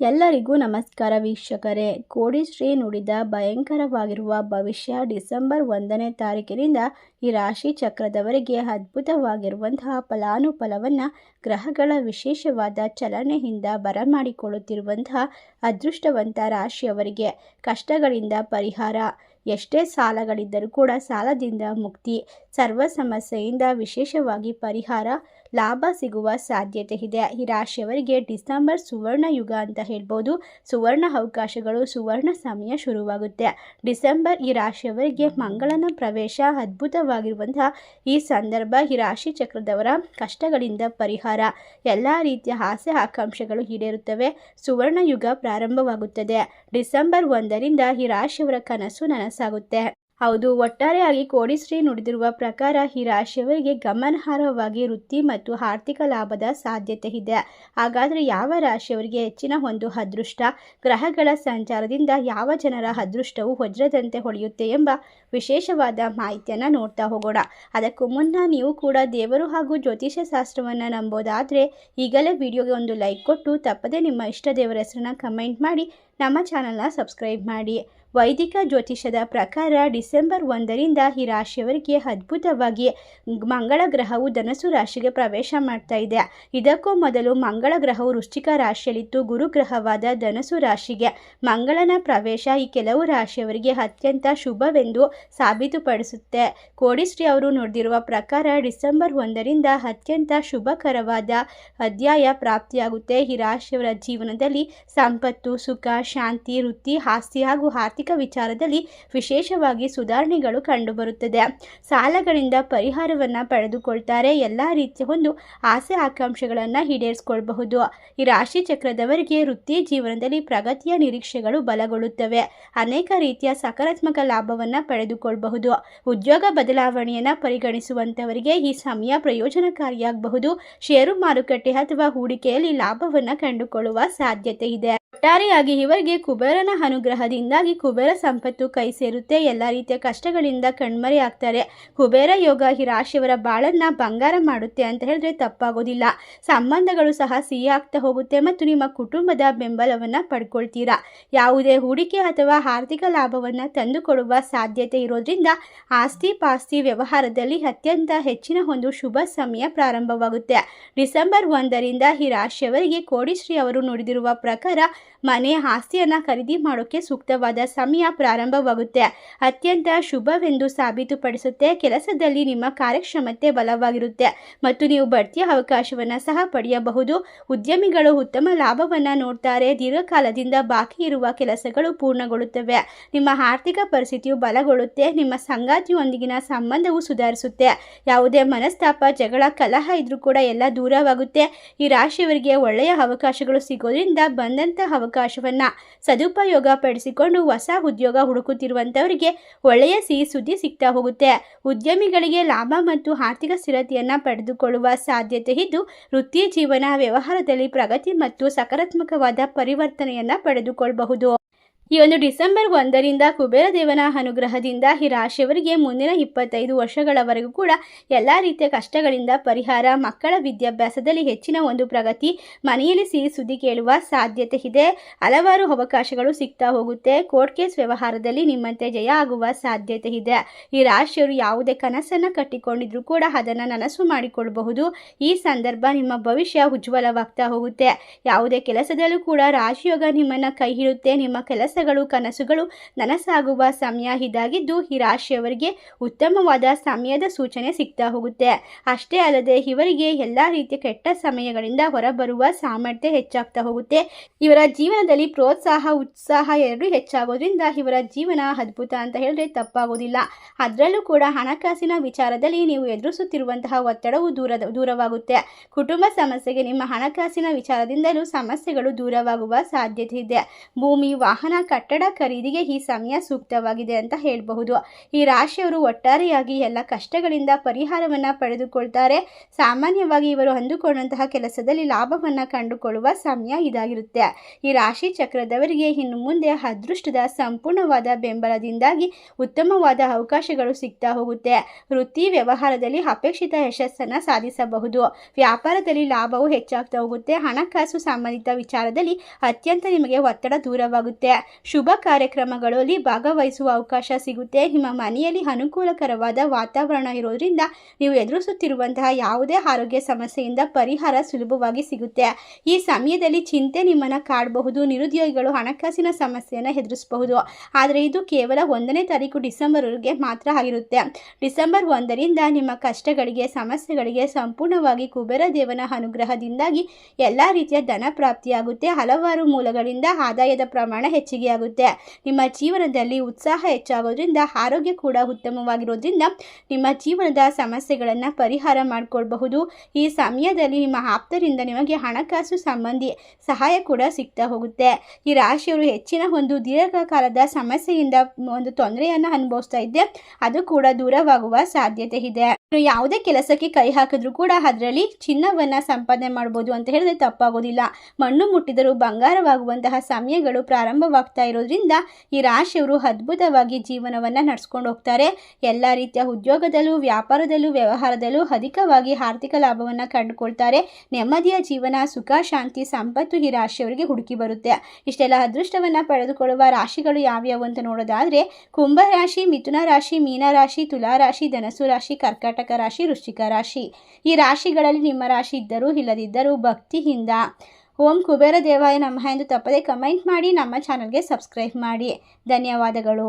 ಎಲ್ಲರಿಗೂ ನಮಸ್ಕಾರ ವೀಕ್ಷಕರೇ. ಕೋಡಿಶ್ರೀ ನುಡಿದ ಭಯಂಕರವಾಗಿರುವ ಭವಿಷ್ಯ ಡಿಸೆಂಬರ್ ಒಂದನೇ ತಾರೀಕಿನಿಂದ ಈ ರಾಶಿ ಚಕ್ರದವರಿಗೆ ಅದ್ಭುತವಾಗಿರುವಂತಹ ಫಲಾನುಫಲವನ್ನು ಗ್ರಹಗಳ ವಿಶೇಷವಾದ ಚಲನೆಯಿಂದ ಬರಮಾಡಿಕೊಳ್ಳುತ್ತಿರುವಂತಹ ಅದೃಷ್ಟವಂತ ರಾಶಿಯವರಿಗೆ ಕಷ್ಟಗಳಿಂದ ಪರಿಹಾರ ಎಷ್ಟೇ ಸಾಲಗಳಿದ್ದರೂ ಕೂಡ ಸಾಲದಿಂದ ಮುಕ್ತಿ, ಸರ್ವ ಸಮಸ್ಯೆಯಿಂದ ವಿಶೇಷವಾಗಿ ಪರಿಹಾರ, ಲಾಭ ಸಿಗುವ ಸಾಧ್ಯತೆ ಇದೆ. ಈ ರಾಶಿಯವರಿಗೆ ಡಿಸೆಂಬರ್ ಸುವರ್ಣ ಯುಗ ಅಂತ ಹೇಳ್ಬೋದು. ಸುವರ್ಣ ಅವಕಾಶಗಳು, ಸುವರ್ಣ ಸಮಯ ಶುರುವಾಗುತ್ತೆ. ಡಿಸೆಂಬರ್ ಈ ರಾಶಿಯವರಿಗೆ ಮಂಗಳನ ಪ್ರವೇಶ ಅದ್ಭುತವಾಗಿರುವಂತಹ ಈ ಸಂದರ್ಭ ಈ ರಾಶಿ ಚಕ್ರದವರ ಕಷ್ಟಗಳಿಂದ ಪರಿಹಾರ, ಎಲ್ಲ ರೀತಿಯ ಆಸೆ ಆಕಾಂಕ್ಷೆಗಳು ಈಡೇರುತ್ತವೆ. ಸುವರ್ಣ ಯುಗ ಪ್ರಾರಂಭವಾಗುತ್ತದೆ. ಡಿಸೆಂಬರ್ ಒಂದರಿಂದ ಈ ರಾಶಿಯವರ ಕನಸು ನನಸಾಗುತ್ತೆ ಹೌದು, ಒಟ್ಟಾರೆಯಾಗಿ ಕೋಡಿಶ್ರೀ ನುಡಿದಿರುವ ಪ್ರಕಾರ ಈ ರಾಶಿಯವರಿಗೆ ಗಮನಾರ್ಹವಾಗಿ ವೃತ್ತಿ ಮತ್ತು ಆರ್ಥಿಕ ಲಾಭದ ಸಾಧ್ಯತೆ ಇದೆ. ಹಾಗಾದರೆ ಯಾವ ರಾಶಿಯವರಿಗೆ ಹೆಚ್ಚಿನ ಒಂದು ಅದೃಷ್ಟ? ಗ್ರಹಗಳ ಸಂಚಾರದಿಂದ ಯಾವ ಜನರ ಅದೃಷ್ಟವು ವಜ್ರದಂತೆ ಹೊಳೆಯುತ್ತೆ ಎಂಬ ವಿಶೇಷವಾದ ಮಾಹಿತಿಯನ್ನು ನೋಡ್ತಾ ಹೋಗೋಣ. ಅದಕ್ಕೂ ಮುನ್ನ ನೀವು ಕೂಡ ದೇವರು ಹಾಗೂ ಜ್ಯೋತಿಷ್ಯ ಶಾಸ್ತ್ರವನ್ನು ನಂಬೋದಾದರೆ ಈಗಲೇ ವಿಡಿಯೋಗೆ ಒಂದು ಲೈಕ್ ಕೊಟ್ಟು ತಪ್ಪದೇ ನಿಮ್ಮ ಇಷ್ಟ ದೇವರ ಹೆಸರನ್ನ ಕಮೆಂಟ್ ಮಾಡಿ. ನಮ್ಮ ಚಾನಲ್ನ ಸಬ್ಸ್ಕ್ರೈಬ್ ಮಾಡಿ. ವೈದಿಕ ಜ್ಯೋತಿಷದ ಪ್ರಕಾರ ಡಿಸೆಂಬರ್ ಒಂದರಿಂದ ಈ ರಾಶಿಯವರಿಗೆ ಅದ್ಭುತವಾಗಿ ಮಂಗಳ ಗ್ರಹವು ಧನಸು ರಾಶಿಗೆ ಪ್ರವೇಶ ಮಾಡ್ತಾ ಇದೆ. ಇದಕ್ಕೂ ಮೊದಲು ಮಂಗಳ ಗ್ರಹವು ವೃಶ್ಚಿಕ ರಾಶಿಯಲ್ಲಿತ್ತು. ಗುರುಗ್ರಹವಾದ ಧನಸು ರಾಶಿಗೆ ಮಂಗಳನ ಪ್ರವೇಶ ಈ ಕೆಲವು ರಾಶಿಯವರಿಗೆ ಅತ್ಯಂತ ಶುಭವೆಂದು ಸಾಬೀತುಪಡಿಸುತ್ತೆ. ಕೋಡಿಶ್ರೀ ಅವರು ನೋಡಿದಿರುವ ಪ್ರಕಾರ ಡಿಸೆಂಬರ್ ಒಂದರಿಂದ ಅತ್ಯಂತ ಶುಭಕರವಾದ ಅಧ್ಯಾಯ ಪ್ರಾಪ್ತಿಯಾಗುತ್ತೆ. ಈ ರಾಶಿಯವರ ಜೀವನದಲ್ಲಿ ಸಂಪತ್ತು, ಸುಖ ಶಾಂತಿ, ವೃತ್ತಿ, ಆಸ್ತಿ ಹಾಗೂ ಆರ್ಥಿಕ ವಿಚಾರದಲ್ಲಿ ವಿಶೇಷವಾಗಿ ಸುಧಾರಣೆಗಳು ಕಂಡುಬರುತ್ತದೆ. ಸಾಲಗಳಿಂದ ಪರಿಹಾರವನ್ನು ಪಡೆದುಕೊಳ್ತಾರೆ. ಎಲ್ಲ ರೀತಿಯ ಒಂದು ಆಸೆ ಆಕಾಂಕ್ಷೆಗಳನ್ನು ಈಡೇರಿಸಿಕೊಳ್ಳಬಹುದು ಈ ರಾಶಿ ಚಕ್ರದವರಿಗೆ ವೃತ್ತಿ ಜೀವನದಲ್ಲಿ ಪ್ರಗತಿಯ ನಿರೀಕ್ಷೆಗಳು ಬಲಗೊಳ್ಳುತ್ತವೆ. ಅನೇಕ ರೀತಿಯ ಸಕಾರಾತ್ಮಕ ಲಾಭವನ್ನು ಪಡೆದುಕೊಳ್ಳಬಹುದು ಉದ್ಯೋಗ ಬದಲಾವಣೆಯನ್ನು ಪರಿಗಣಿಸುವಂಥವರಿಗೆ ಈ ಸಮಯ ಪ್ರಯೋಜನಕಾರಿಯಾಗಬಹುದು. ಷೇರು ಮಾರುಕಟ್ಟೆ ಅಥವಾ ಹೂಡಿಕೆಯಲ್ಲಿ ಲಾಭವನ್ನು ಕಂಡುಕೊಳ್ಳುವ ಸಾಧ್ಯತೆ ಇದೆ. ಒಟ್ಟಾರೆಯಾಗಿ ಇವರಿಗೆ ಕುಬೇರನ ಅನುಗ್ರಹದಿಂದಾಗಿ ಕುಬೇರ ಸಂಪತ್ತು ಕೈ ಸೇರುತ್ತೆ. ಎಲ್ಲ ರೀತಿಯ ಕಷ್ಟಗಳಿಂದ ಕಣ್ಮರೆ ಆಗ್ತಾರೆ. ಕುಬೇರ ಯೋಗ ಈ ರಾಶಿಯವರ ಬಾಳನ್ನ ಬಂಗಾರ ಮಾಡುತ್ತೆ ಅಂತ ಹೇಳಿದ್ರೆ ತಪ್ಪಾಗೋದಿಲ್ಲ. ಸಂಬಂಧಗಳು ಸಹ ಸಿಹಿ ಆಗ್ತಾ ಹೋಗುತ್ತೆ ಮತ್ತು ನಿಮ್ಮ ಕುಟುಂಬದ ಬೆಂಬಲವನ್ನು ಪಡ್ಕೊಳ್ತೀರಾ. ಯಾವುದೇ ಹೂಡಿಕೆ ಅಥವಾ ಆರ್ಥಿಕ ಲಾಭವನ್ನು ತಂದುಕೊಡುವ ಸಾಧ್ಯತೆ ಇರೋದ್ರಿಂದ ಆಸ್ತಿ ಪಾಸ್ತಿ ವ್ಯವಹಾರದಲ್ಲಿ ಅತ್ಯಂತ ಹೆಚ್ಚಿನ ಒಂದು ಶುಭ ಸಮಯ ಪ್ರಾರಂಭವಾಗುತ್ತೆ. ಡಿಸೆಂಬರ್ ಒಂದರಿಂದ ಈ ರಾಶಿಯವರಿಗೆ ಕೋಡಿಶ್ರೀ ಅವರು ನುಡಿದಿರುವ ಪ್ರಕಾರ ಮನೆ ಆಸ್ತಿಯನ್ನು ಖರೀದಿ ಮಾಡೋಕ್ಕೆ ಸೂಕ್ತವಾದ ಸಮಯ ಪ್ರಾರಂಭವಾಗುತ್ತೆ. ಅತ್ಯಂತ ಶುಭವೆಂದು ಸಾಬೀತುಪಡಿಸುತ್ತೆ. ಕೆಲಸದಲ್ಲಿ ನಿಮ್ಮ ಕಾರ್ಯಕ್ಷಮತೆ ಬಲವಾಗಿರುತ್ತೆ ಮತ್ತು ನೀವು ಬಡ್ತಿಯ ಅವಕಾಶವನ್ನು ಸಹ ಪಡೆಯಬಹುದು. ಉದ್ಯಮಿಗಳು ಉತ್ತಮ ಲಾಭವನ್ನು ನೋಡ್ತಾರೆ. ದೀರ್ಘಕಾಲದಿಂದ ಬಾಕಿ ಇರುವ ಕೆಲಸಗಳು ಪೂರ್ಣಗೊಳ್ಳುತ್ತವೆ. ನಿಮ್ಮ ಆರ್ಥಿಕ ಪರಿಸ್ಥಿತಿಯು ಬಲಗೊಳ್ಳುತ್ತೆ. ನಿಮ್ಮ ಸಂಗಾತಿಯೊಂದಿಗಿನ ಸಂಬಂಧವು ಸುಧಾರಿಸುತ್ತೆ. ಯಾವುದೇ ಮನಸ್ತಾಪ, ಜಗಳ, ಕಲಹ ಇದ್ರೂ ಕೂಡ ಎಲ್ಲ ದೂರವಾಗುತ್ತೆ. ಈ ರಾಶಿಯವರಿಗೆ ಒಳ್ಳೆಯ ಅವಕಾಶಗಳು ಸಿಗೋದ್ರಿಂದ ಬಂದಂಥ ಅವಕಾಶವನ್ನು ಸದುಪಯೋಗ ಪಡಿಸಿಕೊಂಡು ಹೊಸ ಉದ್ಯೋಗ ಹುಡುಕುತ್ತಿರುವಂಥವರಿಗೆ ಒಳ್ಳೆಯ ಸಿಹಿ ಸುದ್ದಿ ಸಿಗ್ತಾ ಹೋಗುತ್ತೆ. ಉದ್ಯಮಿಗಳಿಗೆ ಲಾಭ ಮತ್ತು ಆರ್ಥಿಕ ಸ್ಥಿರತೆಯನ್ನು ಪಡೆದುಕೊಳ್ಳುವ ಸಾಧ್ಯತೆ ಇದ್ದು ವೃತ್ತಿ ಜೀವನ, ವ್ಯವಹಾರದಲ್ಲಿ ಪ್ರಗತಿ ಮತ್ತು ಸಕಾರಾತ್ಮಕವಾದ ಪರಿವರ್ತನೆಯನ್ನು ಪಡೆದುಕೊಳ್ಳಬಹುದು ಈ ಒಂದು ಡಿಸೆಂಬರ್ ಒಂದರಿಂದ ಕುಬೇರ ದೇವನ ಅನುಗ್ರಹದಿಂದ ಈ ರಾಶಿಯವರಿಗೆ ಮುಂದಿನ ಇಪ್ಪತ್ತೈದು ವರ್ಷಗಳವರೆಗೂ ಕೂಡ ಎಲ್ಲ ರೀತಿಯ ಕಷ್ಟಗಳಿಂದ ಪರಿಹಾರ, ಮಕ್ಕಳ ವಿದ್ಯಾಭ್ಯಾಸದಲ್ಲಿ ಹೆಚ್ಚಿನ ಒಂದು ಪ್ರಗತಿ, ಮನೆಯಲ್ಲಿ ಸಿಹಿ ಸುದ್ದಿ ಕೇಳುವ ಸಾಧ್ಯತೆ ಇದೆ. ಹಲವಾರು ಅವಕಾಶಗಳು ಸಿಗ್ತಾ ಹೋಗುತ್ತೆ. ಕೋರ್ಟ್ ಕೇಸ್ ವ್ಯವಹಾರದಲ್ಲಿ ನಿಮ್ಮಂತೆ ಜಯ ಆಗುವ ಸಾಧ್ಯತೆ ಇದೆ. ಈ ರಾಶಿಯವರು ಯಾವುದೇ ಕನಸನ್ನು ಕಟ್ಟಿಕೊಂಡಿದ್ರು ಕೂಡ ಅದನ್ನು ನನಸು ಮಾಡಿಕೊಳ್ಳಬಹುದು ಈ ಸಂದರ್ಭ ನಿಮ್ಮ ಭವಿಷ್ಯ ಉಜ್ವಲವಾಗ್ತಾ ಹೋಗುತ್ತೆ. ಯಾವುದೇ ಕೆಲಸದಲ್ಲೂ ಕೂಡ ರಾಶಿಯೋಗ ನಿಮ್ಮನ್ನು ಕೈ ಹಿಡುತ್ತೆ ನಿಮ್ಮ ಕೆಲಸ ಕೆಲಸಗಳು ಕನಸುಗಳು ನನಸಾಗುವ ಸಮಯ ಇದಾಗಿದ್ದು ಈ ರಾಶಿಯವರಿಗೆ ಉತ್ತಮವಾದ ಸಮಯದ ಸೂಚನೆ ಸಿಗ್ತಾ ಹೋಗುತ್ತೆ. ಅಷ್ಟೇ ಅಲ್ಲದೆ ಇವರಿಗೆ ಎಲ್ಲ ರೀತಿಯ ಕೆಟ್ಟ ಸಮಯಗಳಿಂದ ಹೊರಬರುವ ಸಾಮರ್ಥ್ಯ ಹೆಚ್ಚಾಗ್ತಾ ಹೋಗುತ್ತೆ. ಇವರ ಜೀವನದಲ್ಲಿ ಪ್ರೋತ್ಸಾಹ, ಉತ್ಸಾಹ ಎರಡೂ ಹೆಚ್ಚಾಗೋದ್ರಿಂದ ಇವರ ಜೀವನ ಅದ್ಭುತ ಅಂತ ಹೇಳಿದ್ರೆ ತಪ್ಪಾಗೋದಿಲ್ಲ. ಅದರಲ್ಲೂ ಕೂಡ ಹಣಕಾಸಿನ ವಿಚಾರದಲ್ಲಿ ನೀವು ಎದುರಿಸುತ್ತಿರುವಂತಹ ಒತ್ತಡವು ದೂರ, ದೂರವಾಗುತ್ತೆ. ಕುಟುಂಬ ಸಮಸ್ಯೆಗೆ ನಿಮ್ಮ ಹಣಕಾಸಿನ ವಿಚಾರದಿಂದಲೂ ಸಮಸ್ಯೆಗಳು ದೂರವಾಗುವ ಸಾಧ್ಯತೆ ಇದೆ. ಭೂಮಿ, ವಾಹನ ಕಟ್ಟಡ ಖರೀದಿಗೆ ಈ ಸಮಯ ಸೂಕ್ತವಾಗಿದೆ ಅಂತ ಹೇಳಬಹುದು. ಈ ರಾಶಿಯವರು ಒಟ್ಟಾರೆಯಾಗಿ ಎಲ್ಲ ಕಷ್ಟಗಳಿಂದ ಪರಿಹಾರವನ್ನು ಪಡೆದುಕೊಳ್ತಾರೆ. ಸಾಮಾನ್ಯವಾಗಿ ಇವರು ಅಂದುಕೊಂಡಂತಹ ಕೆಲಸದಲ್ಲಿ ಲಾಭವನ್ನು ಕಂಡುಕೊಳ್ಳುವ ಸಮಯ ಇದಾಗಿರುತ್ತೆ. ಈ ರಾಶಿ ಚಕ್ರದವರಿಗೆ ಇನ್ನು ಮುಂದೆ ಅದೃಷ್ಟದ ಸಂಪೂರ್ಣವಾದ ಬೆಂಬಲದಿಂದಾಗಿ ಉತ್ತಮವಾದ ಅವಕಾಶಗಳು ಸಿಗ್ತಾ ಹೋಗುತ್ತೆ. ವೃತ್ತಿ ವ್ಯವಹಾರದಲ್ಲಿ ಅಪೇಕ್ಷಿತ ಯಶಸ್ಸನ್ನು ಸಾಧಿಸಬಹುದು. ವ್ಯಾಪಾರದಲ್ಲಿ ಲಾಭವು ಹೆಚ್ಚಾಗ್ತಾ ಹೋಗುತ್ತೆ. ಹಣಕಾಸು ಸಂಬಂಧಿತ ವಿಚಾರದಲ್ಲಿ ಅತ್ಯಂತ ನಿಮಗೆ ಒತ್ತಡ ದೂರವಾಗುತ್ತೆ. ಶುಭ ಕಾರ್ಯಕ್ರಮಗಳಲ್ಲಿ ಭಾಗವಹಿಸುವ ಅವಕಾಶ ಸಿಗುತ್ತೆ. ನಿಮ್ಮ ಮನೆಯಲ್ಲಿ ಅನುಕೂಲಕರವಾದ ವಾತಾವರಣ ಇರೋದ್ರಿಂದ ನೀವು ಎದುರಿಸುತ್ತಿರುವಂತಹ ಯಾವುದೇ ಆರೋಗ್ಯ ಸಮಸ್ಯೆಯಿಂದ ಪರಿಹಾರ ಸುಲಭವಾಗಿ ಸಿಗುತ್ತೆ. ಈ ಸಮಯದಲ್ಲಿ ಚಿಂತೆ ನಿಮ್ಮನ್ನು ಕಾಡಬಹುದು. ನಿರುದ್ಯೋಗಿಗಳು ಹಣಕಾಸಿನ ಸಮಸ್ಯೆಯನ್ನು ಎದುರಿಸಬಹುದು. ಆದರೆ ಇದು ಕೇವಲ ಒಂದನೇ ತಾರೀಕು ಡಿಸೆಂಬರ್ವರೆಗೆ ಮಾತ್ರ ಆಗಿರುತ್ತೆ. ಡಿಸೆಂಬರ್ ಒಂದರಿಂದ ನಿಮ್ಮ ಕಷ್ಟಗಳಿಗೆ, ಸಮಸ್ಯೆಗಳಿಗೆ ಸಂಪೂರ್ಣವಾಗಿ ಕುಬೇರ ದೇವನ ಅನುಗ್ರಹದಿಂದಾಗಿ ಎಲ್ಲ ರೀತಿಯ ಧನ ಪ್ರಾಪ್ತಿಯಾಗುತ್ತೆ. ಹಲವಾರು ಮೂಲಗಳಿಂದ ಆದಾಯದ ಪ್ರಮಾಣ ಹೆಚ್ಚಿಗೆಯಾಗುತ್ತೆ ನಿಮ್ಮ ಜೀವನದಲ್ಲಿ ಉತ್ಸಾಹ ಹೆಚ್ಚಾಗೋದ್ರಿಂದ ಆರೋಗ್ಯ ಕೂಡ ಉತ್ತಮವಾಗಿರೋದ್ರಿಂದ ನಿಮ್ಮ ಜೀವನದ ಸಮಸ್ಯೆಗಳನ್ನು ಪರಿಹಾರ ಮಾಡಿಕೊಳ್ಬಹುದು. ಈ ಸಮಯದಲ್ಲಿ ನಿಮ್ಮ ಆಪ್ತರಿಂದ ನಿಮಗೆ ಹಣಕಾಸು ಸಂಬಂಧಿ ಸಹಾಯ ಕೂಡ ಸಿಗ್ತಾ ಹೋಗುತ್ತೆ. ಈ ರಾಶಿಯವರು ಹೆಚ್ಚಿನ ಒಂದು ದೀರ್ಘಕಾಲದ ಸಮಸ್ಯೆಯಿಂದ ಒಂದು ತೊಂದರೆಯನ್ನು ಅನುಭವಿಸ್ತಾ ಇದ್ದೆ. ಅದು ಕೂಡ ದೂರವಾಗುವ ಸಾಧ್ಯತೆ ಇದೆ. ಯಾವುದೇ ಕೆಲಸಕ್ಕೆ ಕೈ ಹಾಕಿದ್ರೂ ಕೂಡ ಅದರಲ್ಲಿ ಚಿನ್ನವನ್ನು ಸಂಪಾದನೆ ಮಾಡ್ಬೋದು ಅಂತ ಹೇಳಿದ್ರೆ ತಪ್ಪಾಗೋದಿಲ್ಲ. ಮಣ್ಣು ಮುಟ್ಟಿದರೂ ಬಂಗಾರವಾಗುವಂತಹ ಸಮಯಗಳು ಪ್ರಾರಂಭವಾಗ್ತಾ ಇರೋದ್ರಿಂದ ಈ ರಾಶಿಯವರು ಅದ್ಭುತವಾಗಿ ಜೀವನವನ್ನು ನಡೆಸ್ಕೊಂಡು ಹೋಗ್ತಾರೆ. ಎಲ್ಲ ರೀತಿಯ ಉದ್ಯೋಗದಲ್ಲೂ, ವ್ಯಾಪಾರದಲ್ಲೂ, ವ್ಯವಹಾರದಲ್ಲೂ ಅಧಿಕವಾಗಿ ಆರ್ಥಿಕ ಲಾಭವನ್ನು ಕಂಡುಕೊಳ್ತಾರೆ. ನೆಮ್ಮದಿಯ ಜೀವನ, ಸುಖ, ಶಾಂತಿ, ಸಂಪತ್ತು ಈ ರಾಶಿಯವರಿಗೆ ಹುಡುಕಿ ಬರುತ್ತೆ. ಇಷ್ಟೆಲ್ಲ ಅದೃಷ್ಟವನ್ನು ಪಡೆದುಕೊಳ್ಳುವ ರಾಶಿಗಳು ಯಾವ್ಯಾವು ಅಂತ ನೋಡೋದಾದರೆ, ಕುಂಭ ರಾಶಿ, ಮಿಥುನ ರಾಶಿ ಮೀನ ರಾಶಿ ತುಲಾ ರಾಶಿ ಧನಸು ರಾಶಿ ಕರ್ಕಾಟಕ ರಾಶಿ, ವೃಶ್ಚಿಕ ರಾಶಿ. ಈ ರಾಶಿಗಳಲ್ಲಿ ನಿಮ್ಮ ರಾಶಿ ಇದ್ದರೂ ಇಲ್ಲದಿದ್ದರೂ ಭಕ್ತಿಯಿಂದ. ಓಂ ಕುಬೇರ ದೇವಾಯ ನಮಃ ಎಂದು ತಪ್ಪದೆ ಕಮೆಂಟ್ ಮಾಡಿ, ನಮ್ಮ ಚಾನಲ್ಗೆ ಸಬ್ಸ್ಕ್ರೈಬ್ ಮಾಡಿ. ಧನ್ಯವಾದಗಳು.